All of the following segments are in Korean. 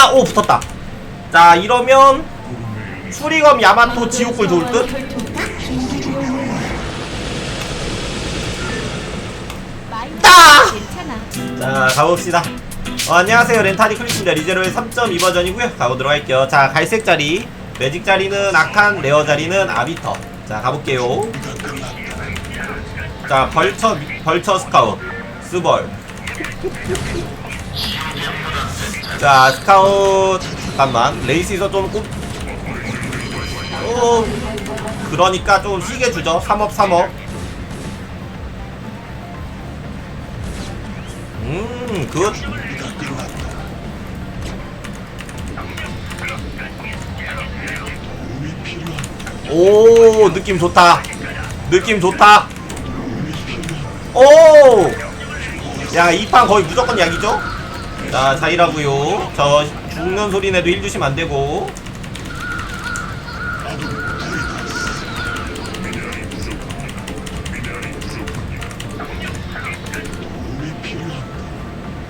아, 오 붙었다. 자, 이러면 수리검 야마토 지옥불 좋을 듯. 자, 가봅시다. 어, 안녕하세요. 렌타니 클릭입니다. 리제로의 3.2 버전이고요. 가보도록 할게요. 자, 갈색 자리, 매직 자리는 아칸, 레어 자리는 아비터. 자, 가볼게요. 자, 벌처, 벌처 스카웃, 스벌. 자, 스카웃, 잠깐만. 레이스에서 좀 꼽, 어, 그러니까 좀 쉬게 주죠. 3업, 3업. 음, 굿. 오, 느낌 좋다. 느낌 좋다. 오! 야, 이 판 거의 무조건 약이죠? 자, 자이라고요. 저 죽는 소리 내도 힐 주시면 안 되고.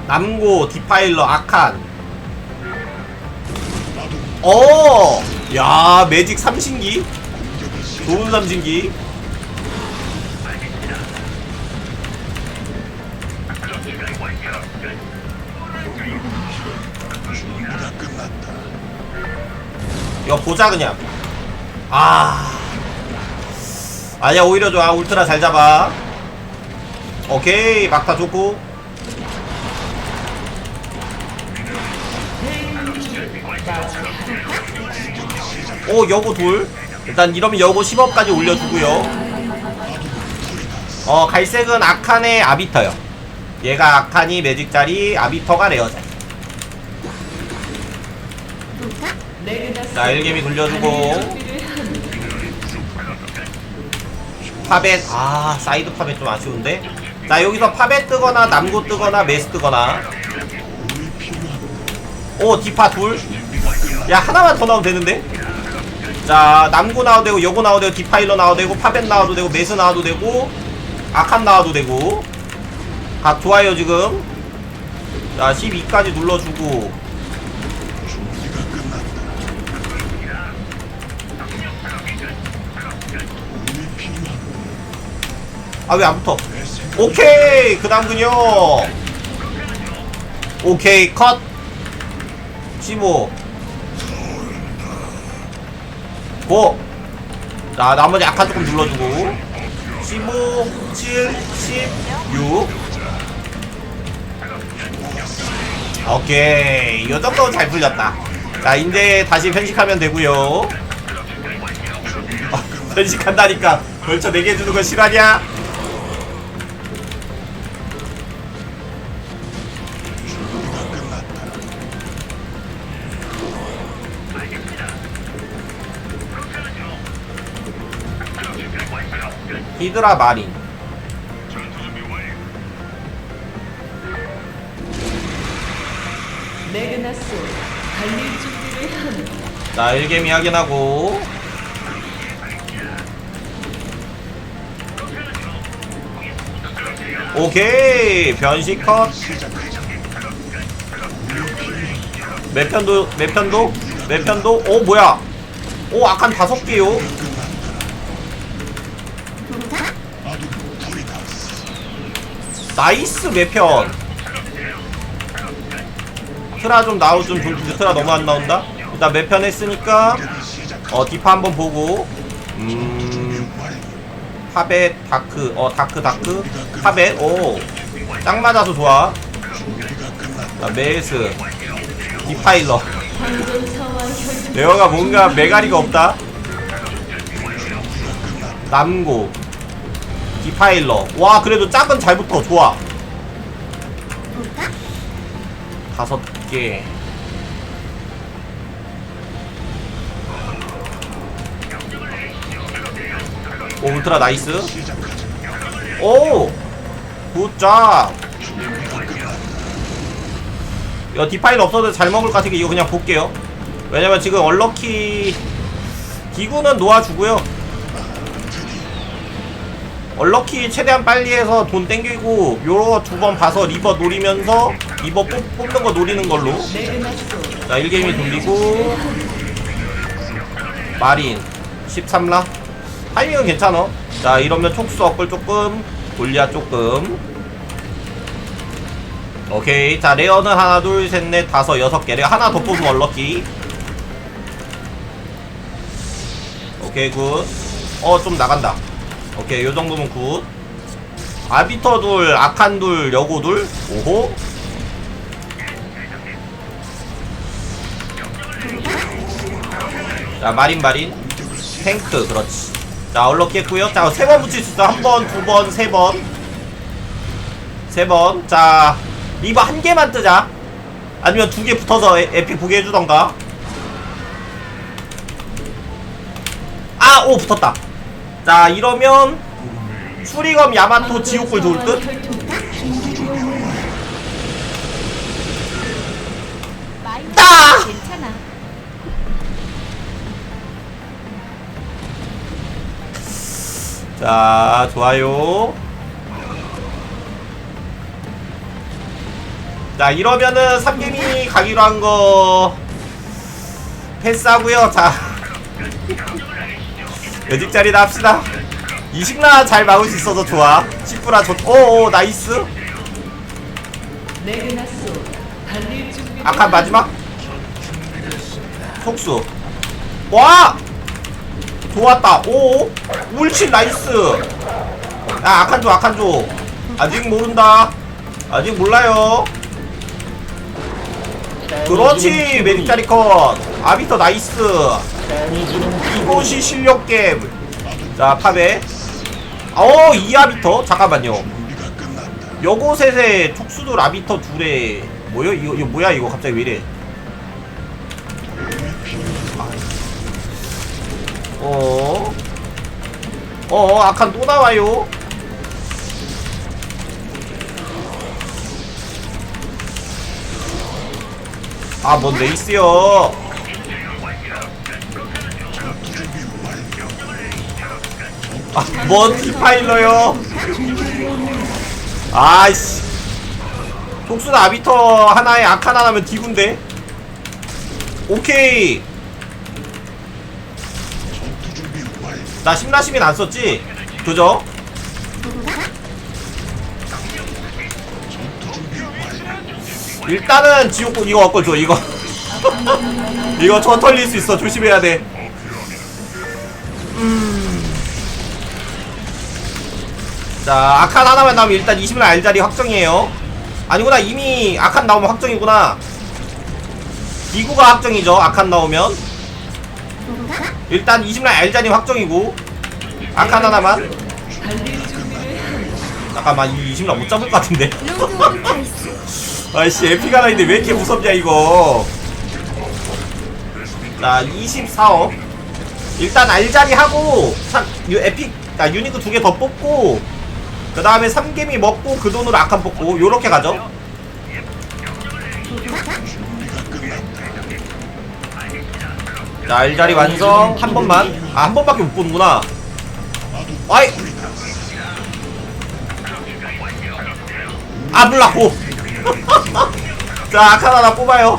남고, 디파일러, 아칸. 오! 야, 매직 삼신기? 좋은 삼신기? 이거 보자 그냥. 아. 아니야 오히려 좋아. 울트라 잘 잡아. 오케이 막타 좋고. 오 여고 둘. 일단 이러면 여고 10업까지 올려주고요. 어 갈색은 아칸의 아비터요. 얘가 아칸이 매직짜리 아비터가 레어짜리 자 일개미 돌려주고. 파벳 아 사이드 파벳 좀 아쉬운데? 자 여기서 파벳 뜨거나 남고 뜨거나 메스 뜨거나. 오 디파 둘야 하나만 더 나오면 되는데? 자 남고 나와도 되고 여고 나와도 되고 디파일러 나와도 되고 파벳 나와도 되고 메스 나와도 되고 아칸 나와도 되고. 각 좋아요 지금. 자 12까지 눌러주고 아 왜 안 붙어? 오케이! 그 다음 근요. 오케이 컷! 15 고! 자 나머지 아까 조금 눌러주고. 15 7 16 오케이. 이 정도는 잘 풀렸다. 자 이제 다시 편식하면 되고요. 편식한다니까. 벌써 4개 주는 건 실화냐? 히드라 마린. 매그나스 달릴 준비를 합니다. 자 일개미 확인하고. 오케이 변식 컷. 몇 편도 몇 편도? 몇 편도? 오 뭐야? 오 아칸 다섯 개요 나이스 몇편. 트라 좀 나오 좀 좀- 트라 너무 안 나온다? 일단 몇편 했으니까 어 디파 한번 보고 음 파벳 다크 어 다크 다크? 파벳 오딱 맞아서 좋아. 자 메스 디파일러. 레어가 뭔가 메가리가 없다? 남고 디파일러. 와 그래도 짝은 잘 붙어. 좋아. 다섯 개. 오 울트라 나이스. 오 굿잡. 야 디파일 없어도 잘 먹을 것 같으니까 이거 그냥 볼게요. 왜냐면 지금 얼럭키 기구는 놓아주고요 얼럭키 최대한 빨리 해서 돈 땡기고 요거 두번 봐서 리버 노리면서 리버 뽑, 뽑는 거 노리는 걸로. 자 1게임이 돌리고. 마린 13라. 타이밍은 괜찮아. 자 이러면 촉수 업글 조금 골리아 조금. 오케이. 자 레어는 하나 둘 셋 넷 다섯 여섯 개. 레어 하나 더 뽑으면 얼럭키. 오케이 굿어 좀 나간다 오케이 요 정도면 굿. 아비터 둘 아칸 둘 여고 둘. 오호. 자 마린 마린. 탱크 그렇지. 자 얼럭키 했고요. 자 세 번 붙일 수 있어. 한번 두 번 세 번. 세 번. 자 리버 한 개만 뜨자. 아니면 두 개 붙어서 에, 에픽 보게 해주던가. 아 오 붙었다 자 이러면 수리검 야마토 지옥불 좋을 듯 따! 괜찮아. 자, 좋아요. 자, 이러면은 3게임이 가기로 한 거 패스하고요. 자. 여직 자리나 합시다. 이식나 잘 막을 수 있어서 좋아. 10부라 좋. 오, 나이스. 아칸 마지막. 속수. 와! 좋았다. 오! 울친 나이스. 야, 아칸 줘, 아칸 줘. 아직 모른다. 아직 몰라요. 그렇지, 메릭자리 컷. 아비터 나이스. 이곳이 실력 겜. 자, 팝에. 어, 이 아비터? 잠깐만요. 요곳에 촉수도 라비터 둘에 뭐야 이거 이거 뭐야 이거 갑자기 왜 이래? 어? 어 아칸 또 나와요? 아 뭔 레이스요? 아뭔 디파일러요? 아이씨 독수는 아비터 하나에 아칸 하나면 디군데 오케이 나 심라시민 안 썼지? 그죠? 일단은 지옥국 이거 얻고 줘 이거 이거 저 털릴 수 있어 조심해야 돼 음. 자 아칸 하나만 나오면 일단 20일 알자리 확정이에요. 아니구나 이미 아칸 나오면 확정이구나. 기구가 확정이죠 아칸 나오면. 일단 20일 알자리 확정이고 아칸 하나만. 잠깐만 이 20일 못 잡을 것 같은데. 아이씨 하나 있는데 왜 이렇게 무섭냐 이거. 자 24억. 일단 알자리 하고 참, 유, 에픽 아, 유니크 두 개 더 뽑고 그 다음에 3개미 먹고 그 돈으로 아칸 뽑고 요렇게 가죠. 자 알자리 완성. 한 번만. 아 한 번밖에 못 보는구나. 아이. 아 몰라고. 자 아칸 하나 뽑아요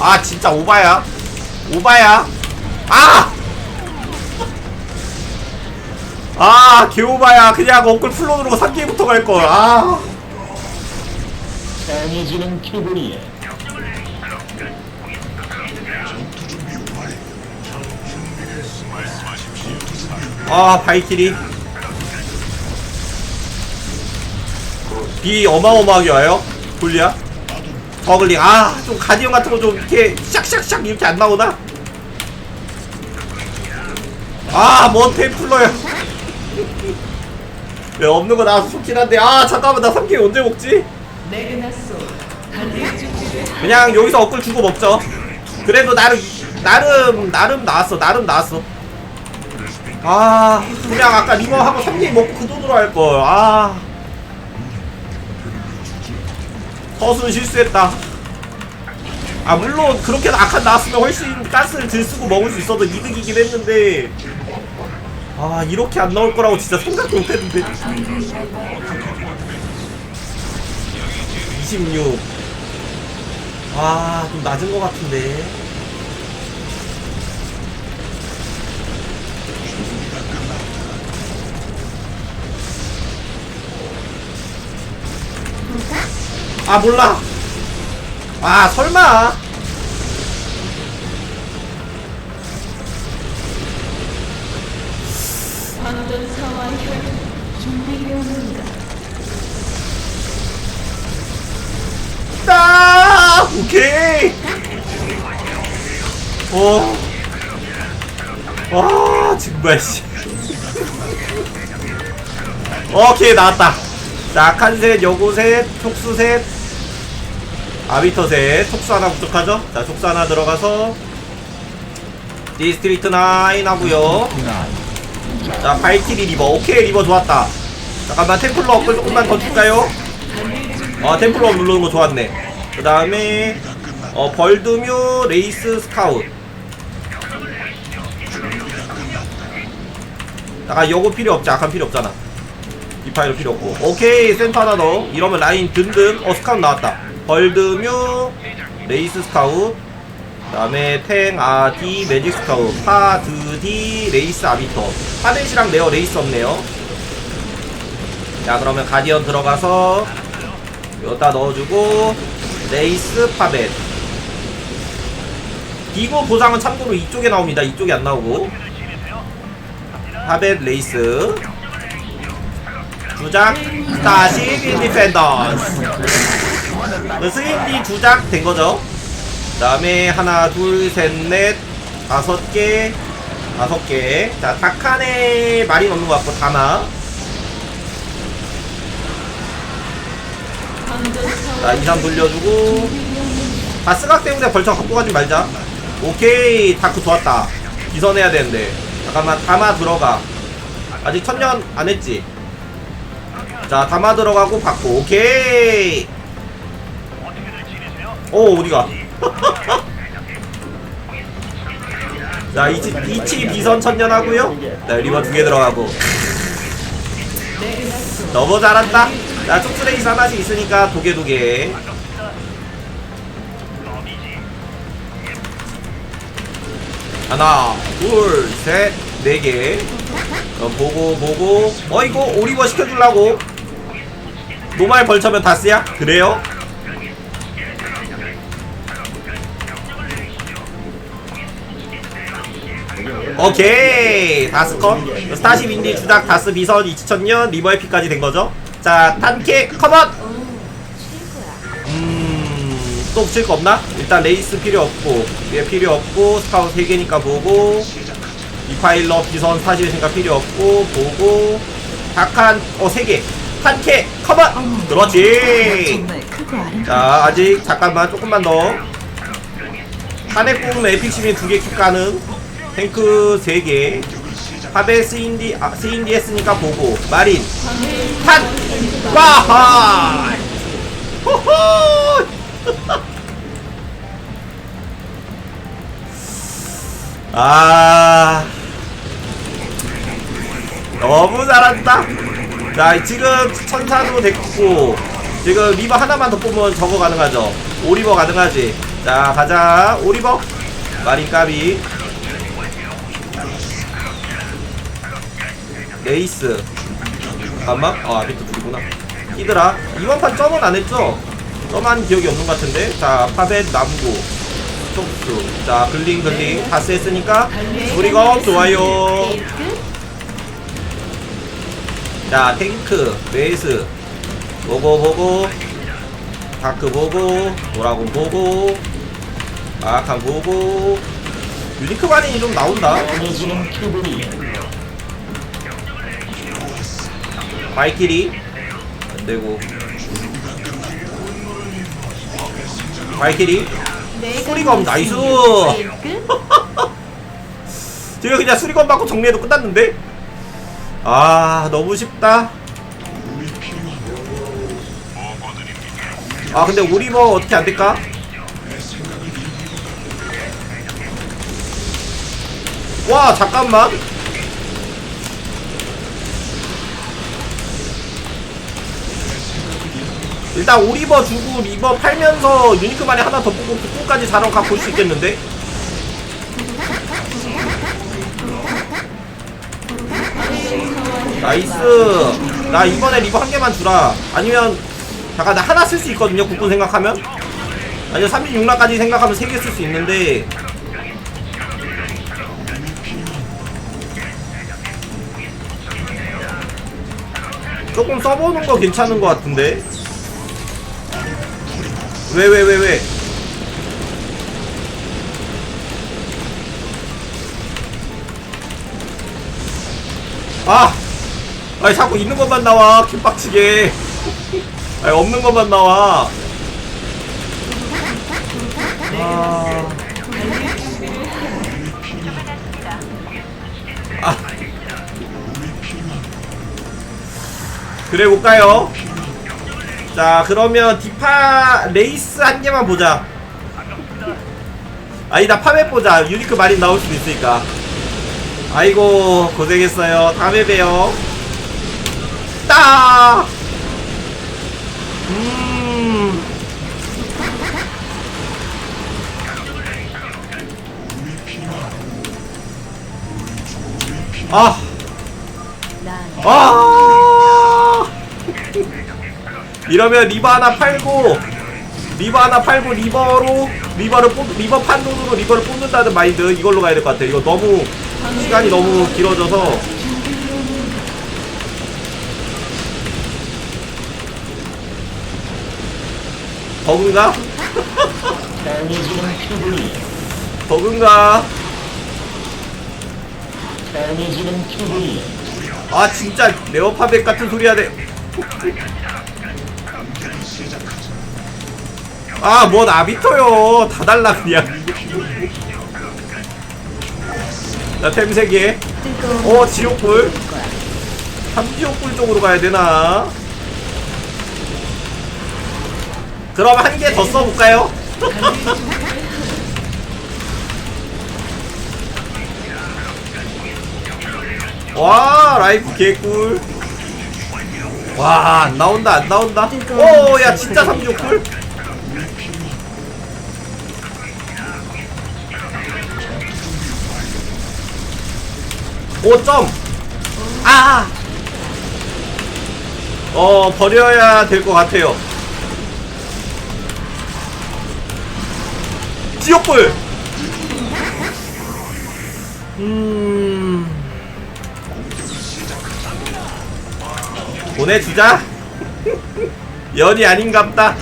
아 진짜 오바야. 오바야. 아! 아 개오바야. 그냥 엉클 플로 누르고 3개부터 갈걸. 아. 강해지는 기분이야. 아 바이킬이. 비 어마어마하게 와요? 돌리야 버글링. 아 좀 가디언 같은 거 좀 이렇게 샥샥샥 이렇게 안 나오나? 아뭔 템플러야. 왜 없는 거 나와서 좋긴 한데. 아 잠깐만 나 3개 언제 먹지? 그냥 여기서 업글 주고 먹죠. 그래도 나름 나름 나름 나왔어 나름 나왔어. 아 그냥 아까 리버하고 3개 먹고 그 돈으로 할걸. 아 허수는 실수했다. 아 물론 그렇게 아칸 나왔으면 훨씬 가스를 들 쓰고 먹을 수 있어도 이득이긴 했는데 아 이렇게 안 나올 거라고 진짜 생각도 못했는데. 26 아, 좀 낮은 것 같은데. 아, 몰라. 아, 설마. 아, 오케이. 어. 와, 정말 씨. 오케이 나왔다. 자, 칸셋, 요고셋, 촉수셋, 아비터셋, 촉수 하나 부족하죠? 자, 촉수 하나 들어가서 디스트리트 9 하고요. 자, 발키리 리버. 오케이, 리버 좋았다. 잠깐만 템플러 업글 조금만 더 줄까요? 어 템플러 누르는 거 좋았네 그 다음에 어 벌드뮤 레이스 스카웃 아까 요거 필요 없지 아칸 필요 없잖아 디파이로 필요 없고 오케이 센터 하나 더 이러면 라인 든든 어 스카웃 나왔다 벌드뮤 레이스 스카웃 그 다음에 탱, 아, 디, 매직 스카웃 파, 드, 디, 레이스 아비터. 파넷이랑 네어 레이스 없네요. 자 그러면 가디언 들어가서 여기다 넣어주고 레이스 파벳. 이거 보상은 참고로 이쪽에 나옵니다. 이쪽에 안 나오고. 파벳 레이스. 주작 스타시 인디펜던스 스인디 주작 된거죠 그 다음에 하나 둘 셋 넷 다섯 개 다섯 개 자 다칸에 말이 넣는 것 같고 황전사와 자, 2, 3 돌려주고. 아, 스각 때문에 벌써 갖고 가지 말자. 오케이. 다크 좋았다. 기선해야 되는데. 잠깐만, 담아 들어가. 아직 천년 안 했지? 자, 담아 들어가고 받고. 오케이. 오, 어디가? 자, 이치, 이치 비선 천년 하고요. 자, 리버 두 개 들어가고. 너무 잘한다. 자, 촉수레이스 하나씩 있으니까 두 개, 두 개. 하나, 둘, 셋, 네 개. 그럼 보고, 보고. 어, 이거 오리버 시켜주려고. 노말 벌처면 다스야? 그래요? 오케이. 다스 컷. 스타시 윈디 주작 다스 비선 2000년 리버 에피까지 된 거죠? 자 탄케 컴온! 음또 붙일 거 없나? 일단 레이스 필요 없고 얘 필요 없고 스카웃 3개니까 보고 이파일러 비선 사실이니까 필요 없고 보고 다칸 어 3개. 탄케 컴온! 그렇지. 자 아직 잠깐만 조금만 더. 한해꿈 에픽 시민 2개 킥 가능 탱크 3개. 파베 스인디 아, 스인디 했으니까 보고. 마린. 한 와하 호호 아. 너무 잘한다. 자 지금 천사도 됐고 지금 리버 하나만 더 뽑으면 저거 가능하죠. 오리버 가능하지. 자 가자. 오리버. 마린 까비 레이스. 잠깐만. 아 아비트 둘이구나. 히드라. 이번 판 점은 안 했죠? 점한 기억이 없는 것 같은데? 자 파벳 남구. 촉수. 자 글링 글링. 다스 했으니까 우리가 좋아요. 자 탱크. 레이스. 보고 보고. 다크 보고. 도라곤 보고. 아칸 보고. 유니크 반인이 좀 나온다 발키리 안되고. 발키리 수리검 나이스! 지금 그냥 수리검 받고 정리해도 끝났는데? 아 너무 쉽다. 아 근데 오리버 어떻게 안될까? 와 잠깐만 일단 오리버 주고 리버 팔면서 유니크만에 하나 더 뽑고 국군까지 4런 갖고 올 수 있겠는데? 나이스. 나 이번에 리버 한 개만 주라. 아니면 잠깐 나 하나 쓸 수 있거든요 국군 생각하면? 아니면 36라까지 생각하면 3개 쓸 수 있는데. 조금 써보는 거 괜찮은 것 같은데 왜 왜 왜 왜, 아! 아니 자꾸 있는 것만 나와 킴빡치게 아니 없는 것만 나와 아... 아. 그래 볼까요? 자 그러면 디파 레이스 한 개만 보자 아니다 파맵 보자 유니크 마린 나올 수도 있으니까 아이고 고생했어요 다음에 봬요 따 음. 아. 아. 이러면 리버 하나 팔고 리버 하나 팔고 리버로 리버를 뽑 리버 판 돈으로 리버를 뽑는다는 마인드 이걸로 가야 될 것 같아. 이거 너무 시간이 너무 길어져서 버그인가? 버그인가? 아 진짜 레어파백 같은 소리 하네. 아, 뭔 아비터요. 다 달라, 그냥. 나 템세개. 어, 지옥불. 삼지옥불 쪽으로 가야 되나? 그럼 한 개 더 써볼까요? 와 라이프 개꿀 와 안나온다 안나온다 오야 진짜 삼족꿀 5점! 아! 어, 버려야 될 것 같아요. 지옥불! 음. 보내주자! 연이 아닌갑다!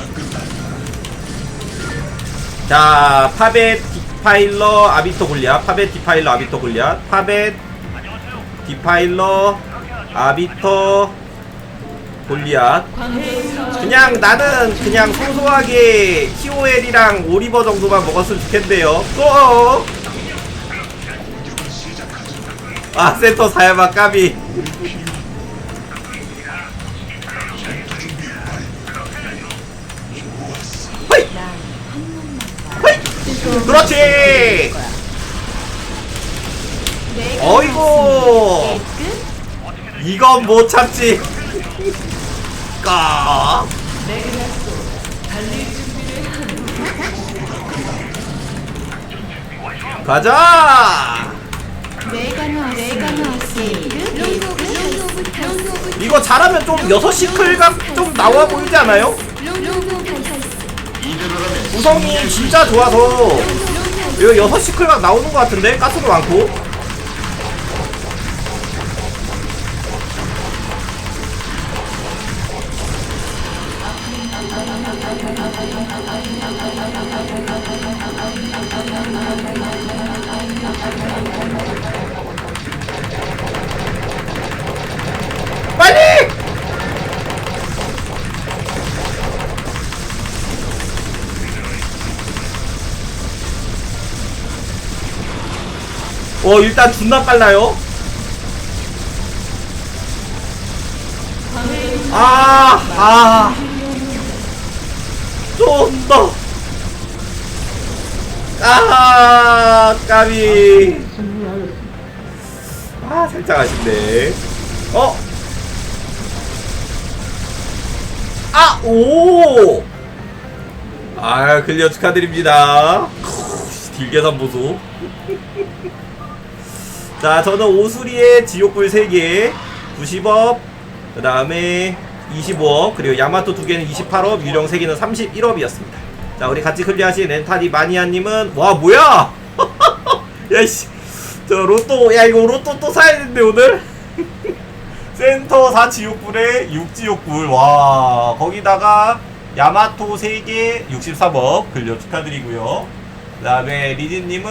자, 파벳 디파일러 아비토 골리아. 파벳 디파일러 아비토 골리아. 파벳 디파일러 아비터 골리앗 그냥 나는 그냥 소소하게 TOL이랑 오리버 정도만 먹었으면 좋겠네요 또! 아 센터 사야마 까비! 그렇지! 어이구! 이건 못 참지. 까. 가자. 이거 잘하면 좀 6시 클각 좀 나와 보이지 않아요? 구성이 진짜 좋아서 이거 6시 클각 나오는 것 같은데? 가스도 많고. 빨리! 어 일단 존나 빨라요 아, 아. 좀 더. 아, 까비. 아, 살짝 아쉽네. 어? 아, 오! 아, 클리어 축하드립니다. 딜계산 보소. 자, 저는 오수리의 지옥불 3개, 90업, 그 다음에 25업, 그리고 야마토 2개는 28업, 유령 3개는 31업이었습니다. 자, 우리 같이 클리어하신 렌타디 마니아님은, 와, 뭐야! 야, 씨. 저 로또, 야, 이거 로또 또 사야 되는데, 오늘? 센터 4지옥불에 6지옥불 와 거기다가 야마토 3개 63억 근료 축하드리고요 그 다음에 리진님은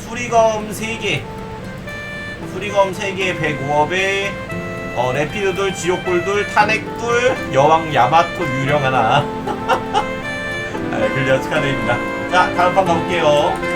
수리검 3개 수리검 3개 105억에 어, 레피드돌 지옥불돌 탄핵돌 여왕 야마토 유령 하나. 아, 근료 축하드립니다. 자 다음 판 가볼게요